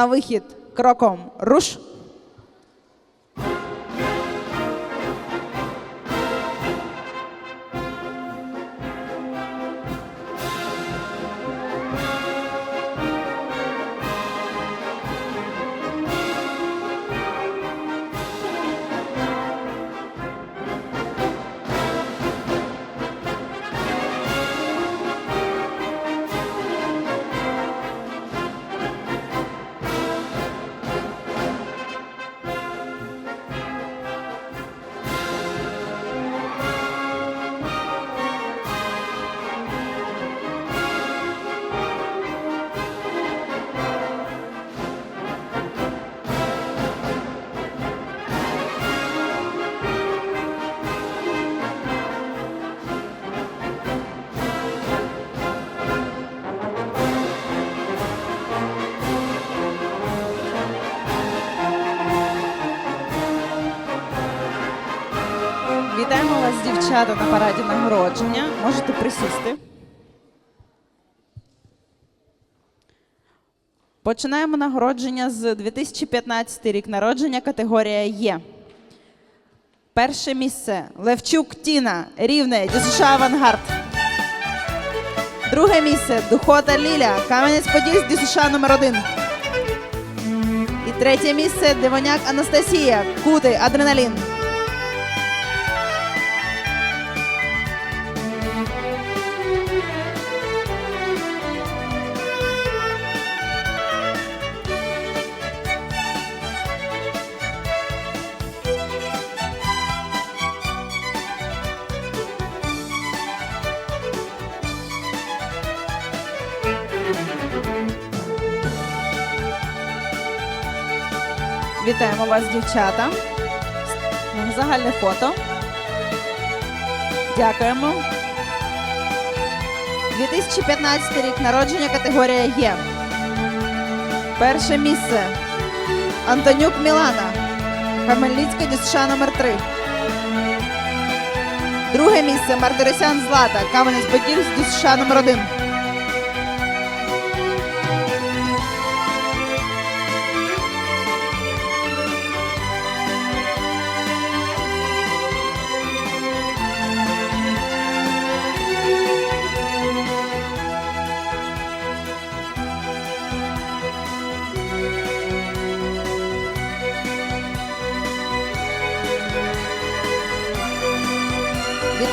На вихід кроком руш. Дівчата, на параді нагородження. Можете присісти. Починаємо нагородження з 2015 рік народження, категорія Є. Перше місце Левчук Тіна, Рівне, ДЮСШ Авангард. Друге місце Духота Ліля, Кам'янець-Подільськ, ДЮСШ номер 1 І третє місце Девоняк Анастасія, Кути, Адреналін. Вітаємо вас, дівчата. Загальне фото. Дякуємо. 2015 рік народження категорія Є. Перше місце. Антонюк Мілана. Хмельницька ДЮСШ номер 3 Друге місце Мартиросян Злата. Кам'янець-Подільськ ДЮСШ номер 1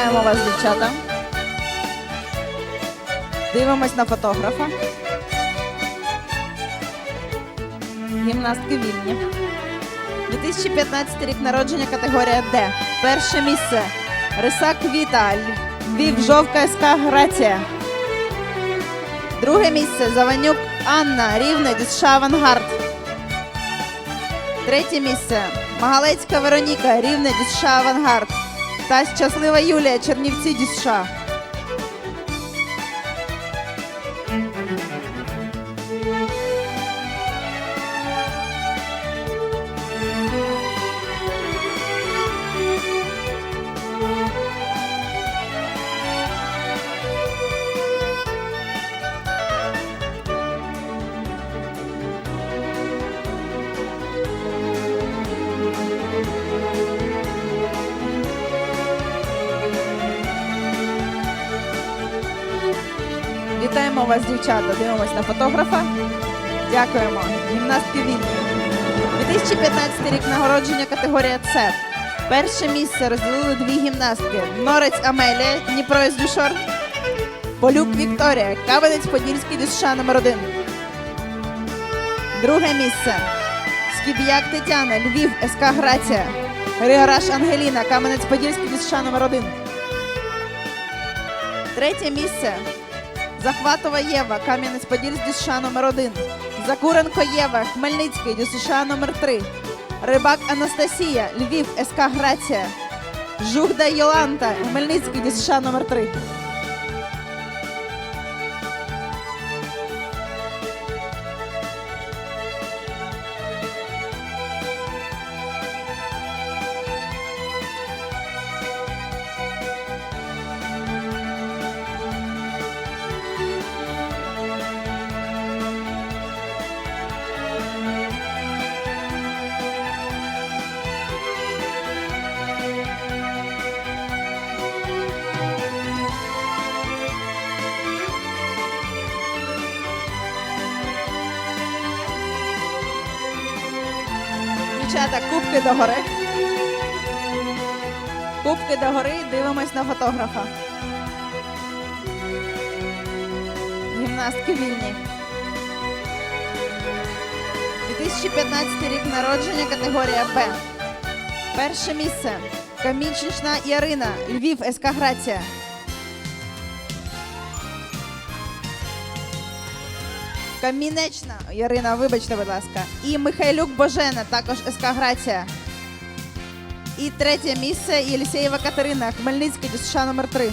Вітаємо вас, дівчата. Дивимось на фотографа. Гімнастки вільні. 2015 рік народження категорія Д. Перше місце. Рисак Віта. Львів Жовка СК Грація. Друге місце. Заванюк Анна. Рівне ДЮСШ Авангард. Третє місце. Магалецька Вероніка. Рівне ДЮСШ Авангард. Та щаслива Юлія Чернівці ДЮСШ. Вас, дівчата. Дивимось на фотографа. Дякуємо. Гімнастки вільні. 2015 рік нагородження категорія С. Перше місце розділили дві гімнастки: Норець Амелія, Дніпро Іздюшор, Полюк Вікторія, Кам'янець-Подільський ДЮСШ номер 1 Друге місце. Скіб'як Тетяна, Львів, СК Грація, Григораш Ангеліна, Кам'янець-Подільський ДЮСШ номер 1 Третє місце. Захватова Єва, Кам'янець-Подільськ, ДЮСШ номер 1 Закуренко Єва, Хмельницький, ДЮСШ номер 3 Рибак Анастасія, Львів, СК Грація. Жугда Йоланта, Хмельницький, ДЮСШ номер 3 Дівчата, кубки догори. Кубки догори, дивимось на фотографа. Гімнастки вільні. 2015 рік народження, категорія Б. Перше місце. Камінчична Ярина, Львів, СК Грація. Камінечна Ярина, вибачте, будь ласка. І Михайлюк Божена, також СК Грація. І третє місце Єлісєєва Катерина, Хмельницький, ДЮСШ номер 3.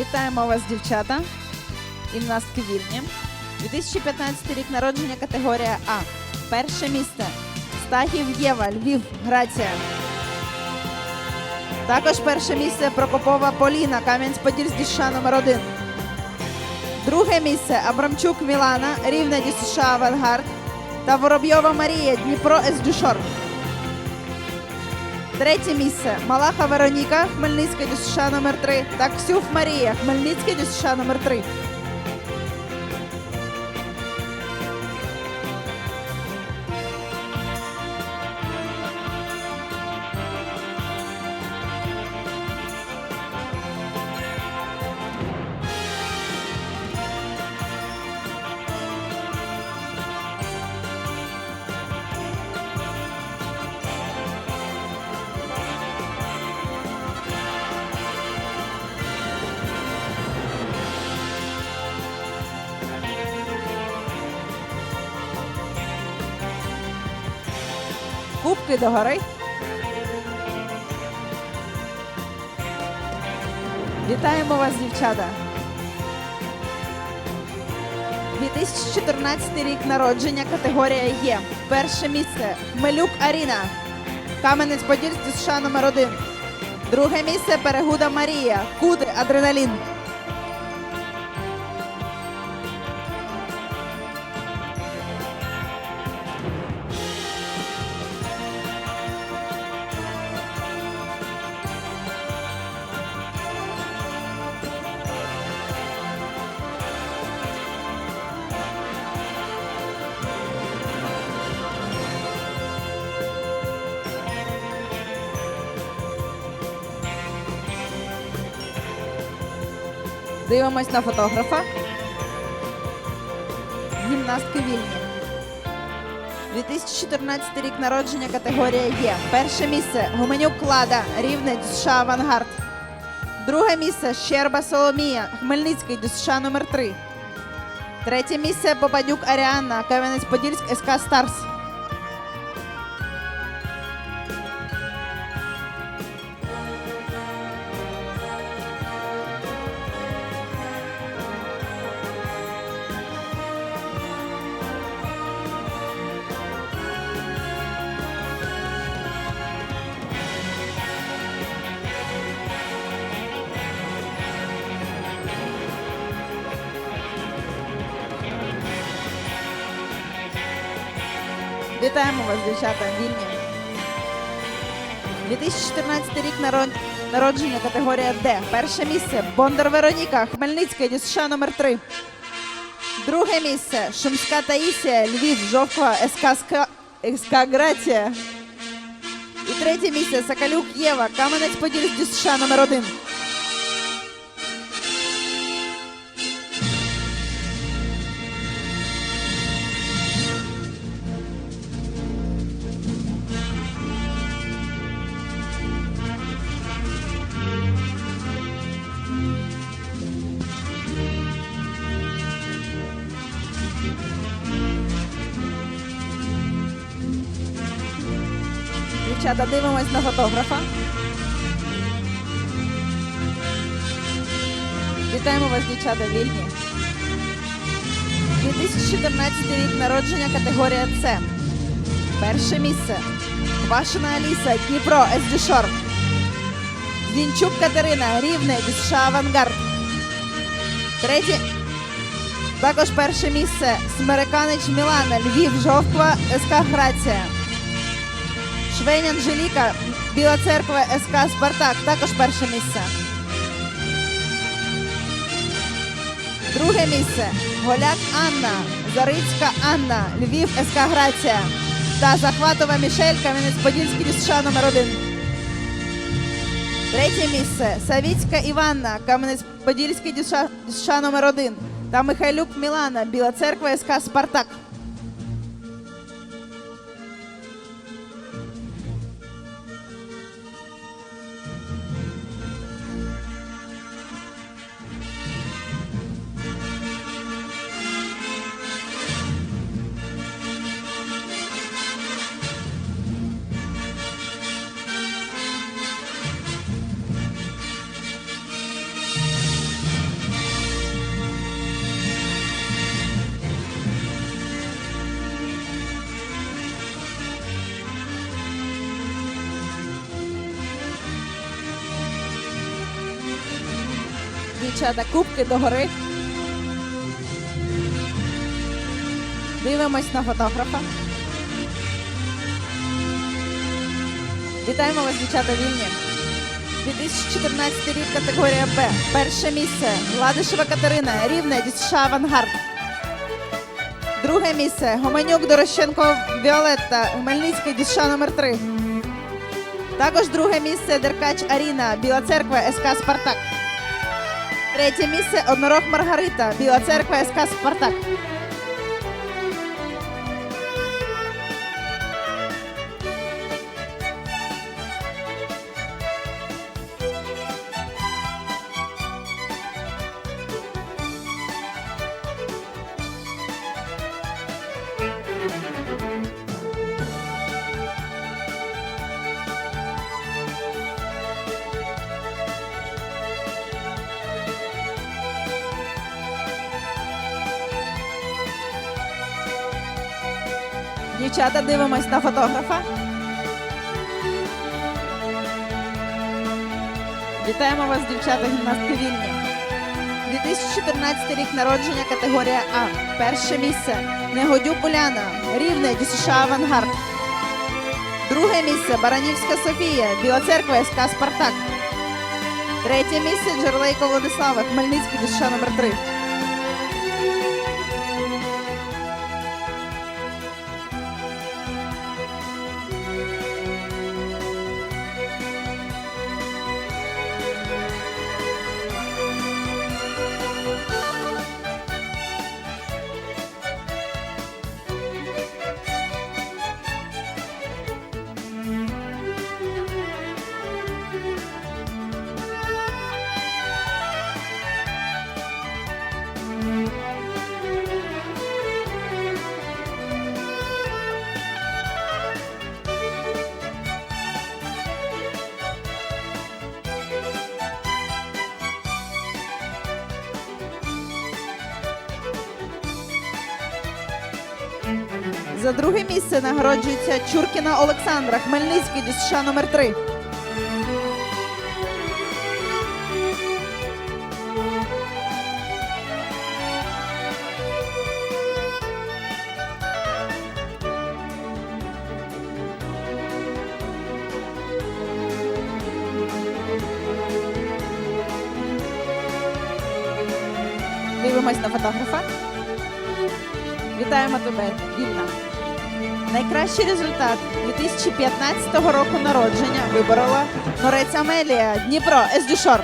Вітаємо вас, дівчата. Гімнастки вільні. 2015 рік народження категорія А. Перше місце. Стахів Єва, Львів, Грація. Також перше місце Прокопова Поліна, Кам'янець-Подільський ДЮСШ номер 1. Друге місце Абрамчук Мілана, Рівне ДЮСШ Авангард та Воробйова Марія, Дніпро СДЮШОР. Третє місце. Малаха Вероніка, Хмельницька ДЮСШ номер 3 та Ксюф Марія, Хмельницький ДЮСШ номер 3 Кубки догори. Вітаємо вас, дівчата. 2014 рік народження категорія Є. Перше місце Хмелюк Аріна. Кам'янець-Подільський США номер 1 Друге місце Перегуда Марія. Куди Адреналін. Дивимось на фотографа. Гімнастки вільні. 2014 рік народження категорія Є. Перше місце Гуменюк Лада, Рівне США Авангард. Друге місце Щерба Соломія, Хмельницький ДЮСШ номер 3 Третє місце Попадюк Аріанна, Кам'янець-Подільськ СК Старс. Вітаємо вас, дівчата, вільні. 2014 рік народ... народження категорія Д. Перше місце Бондар Вероніка, Хмельницький, ДЮСШ номер 3 Друге місце Шумська Таїсія, Львів, Жовква, СК, СК, Грація. І третє місце Сакалюк Єва, Кам'янець-Подільський, ДЮСШ номер 1 Дівчата, дивимось на фотографа. Вітаємо вас, дівчата, вільні. 2014 рік народження категорія С. Перше місце. Квашина Аліса, Дніпро, СД Шор. Зінчук Катерина, Рівне, ДСШ Авангард. Третє. Також перше місце. Смереканич Мілана, Львів, Жовква, СК Грація. Швень Анжеліка, Біла Церква, СК Спартак. Також перше місце. Друге місце. Голяк Анна, Зарицька Анна, Львів, СК Грація. Та Захватова Мішель, Кам'янець-Подільський ДСШ номер 1 Третє місце. Савіцька Іванна, Кам'янець-Подільський ДСШ номер 1 Та Михайлюк Мілана, Біла Церква, СК Спартак. Дівчата, кубки догори. Дивимось на фотографа. Вітаємо вас, дівчата вільні. 2014 рік категорія Б. Перше місце. Ладишева Катерина, Рівне, ДСШ Авангард. Друге місце. Гоманюк Дорощенко Віолетта, Хмельницький ДСШ номер 3 Також друге місце Деркач Аріна, Біла Церква, СК Спартак. Третє місце Однорог Маргарита, Біла Церква, СК Спартак. Дівчата, дивимось на фотографа. Вітаємо вас, дівчата, гімнастки вільні. 2014 рік народження категорія А. Перше місце. Негодюк Уляна. Рівне ДЮСШ Авангард. Друге місце Баранівська Софія. Біла церква СК Спартак. Третє місце Джерлейко Владислава. Хмельницький ДЮСШ номер 3 За друге місце нагороджується Чуркіна Олександра, Хмельницький ДСШ номер 3 Дивимось на фотографа. Вітаємо тебе, вільна. Найкращий результат 2015 року народження виборола Норець Амелія, Дніпро, Ездюшор.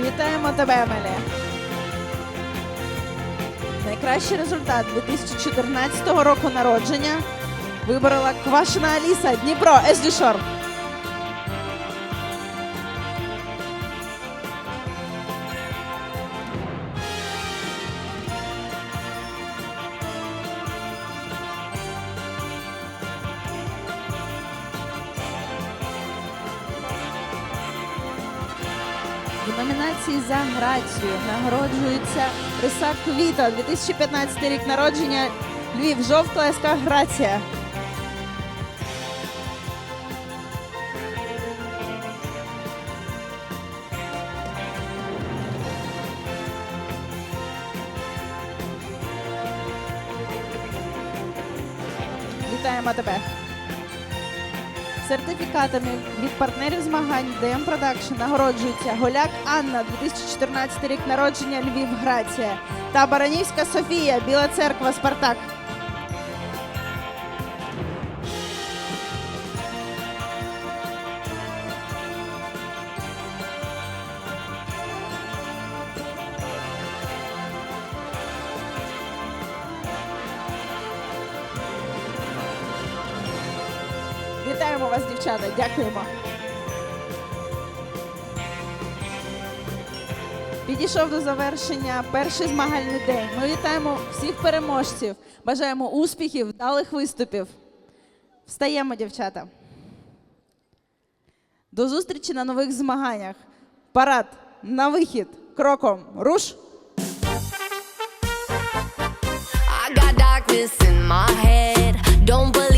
Вітаємо тебе, Амелія найкращий результат 2014 року народження виборола Квашина Аліса Дніпро Ездюшор. В номінації за грацію нагороджується Рисак Віта, 2015 рік народження, Львів, жовта СК Грація. Вітаємо тебе! Сертифікатами від партнерів змагань ДМ Продакшн нагороджується Голяк Анна, 2014 рік народження Львів Грація та Баранівська Софія, Біла Церква, Спартак. Вітаємо вас, дівчата. Дякуємо. Підійшов до завершення перший змагальний день. Ми вітаємо всіх переможців. Бажаємо успіхів, вдалих виступів. Встаємо, дівчата. До зустрічі на нових змаганнях. Парад на вихід. Кроком. Руш! I got darkness in my head. Don't believe